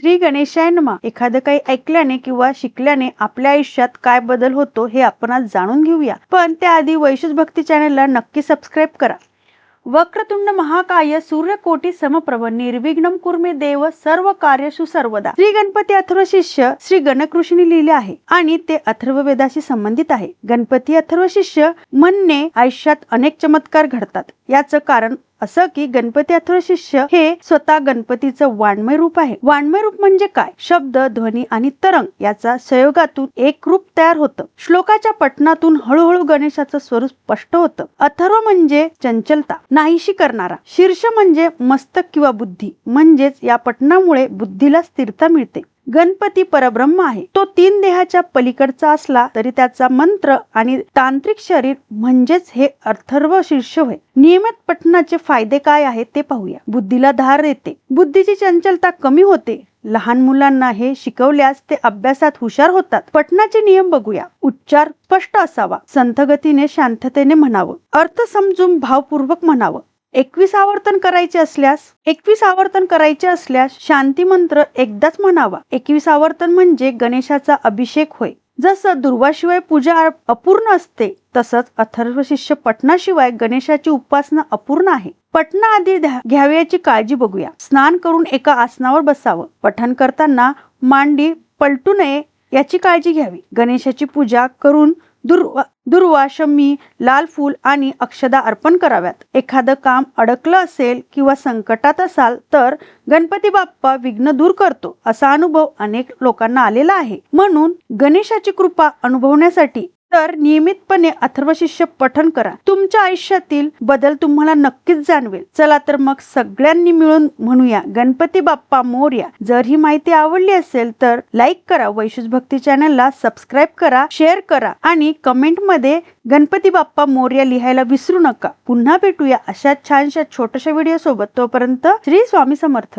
श्री गणेशाय नमा. एखादं काही ऐकल्याने किंवा शिकल्याने आपल्या आयुष्यात काय बदल होतो हे आपण आज जाणून घेऊया. पण त्याआधी वैशुष भक्ती चॅनलला नक्की सबस्क्राईब करा. वक्रतुंड महाकाय सूर्यकोटी समप्रभ निर्विघ्न कुर्मे देव सर्व कार्य सुसर्वदा. श्री गणपती अथर्व शिष्य श्री गणकृषीने लिहिले आहे आणि ते अथर्व वेदाशी संबंधित आहे. गणपती अथर्व शिष्य म्हणणे आयुष्यात अनेक चमत्कार घडतात. याचं कारण असं की गणपती अथर्व शिष्य हे स्वतः गणपतीचं वाङ्मय रूप आहे. वाङ्मय रूप म्हणजे काय? शब्द ध्वनी आणि तरंग याचा संयोगातून एक रूप तयार होतं. श्लोकाच्या पठणातून हळूहळू गणेशाचं स्वरूप स्पष्ट होतं. अथर्व म्हणजे चंचलता नाहीशी करणारा. शीर्ष म्हणजे मस्तक किंवा बुद्धी. म्हणजेच या पठणामुळे बुद्धीला स्थिरता मिळते. गणपती परब्रह्म आहे. तो तीन देहाच्या पलीकडचा असला तरी त्याचा मंत्र आणि तांत्रिक शरीर म्हणजेच हे अथर्व शीर्ष होय. नियमित पठणाचे फायदे काय आहेत ते पाहूया. बुद्धीला धार देते. बुद्धीची चंचलता कमी होते. लहान मुलांना हे शिकवल्यास ते अभ्यासात हुशार होतात. पठणाचे नियम बघूया. उच्चार स्पष्ट असावा. संथगतीने शांततेने म्हणावं. अर्थ समजून भावपूर्वक म्हणावं. एकवीस आवर्तन करायचे असल्यास एकवीस आवर्तन करायचे असल्यास शांती मंत्र एकदाच म्हणावा. एकवीस आवर्तन म्हणजे गणेशाचा अभिषेक होय. जसं दुर्वाशिवाय पूजा अपूर्ण असते तसंच अथर्व शिष्य गणेशाची उपासना अपूर्ण आहे. पटना आधी घ्यावयाची काळजी बघूया. स्नान करून एका आसनावर बसावं. पठण करताना मांडी पलटू नये याची काळजी घ्यावी. गणेशाची पूजा करून दुर्वा दुर्वा शमी लाल फूल आणि अक्षदा अर्पण कराव्यात. एखादं काम अडकलं असेल किंवा संकटात असाल तर गणपती बाप्पा विघ्न दूर करतो असा अनुभव अनेक लोकांना आलेला आहे. म्हणून गणेशाची कृपा अनुभवण्यासाठी तर नियमितपणे अथर्वशिष्य पठन करा. तुमच्या आयुष्यातील बदल तुम्हाला नक्कीच जाणवेल. चला तर मग सगळ्यांनी मिळून म्हणूया गणपती बाप्पा मोर्या. जर ही माहिती आवडली असेल तर लाईक करा वैशुष भक्ती चॅनलला सबस्क्राईब करा शेअर करा आणि कमेंटमध्ये गणपती बाप्पा मोर्या लिहायला विसरू नका. पुन्हा भेटूया अशा छानशा छोट्याशा व्हिडिओ सोबत तोपर्यंत श्री स्वामी समर्थ.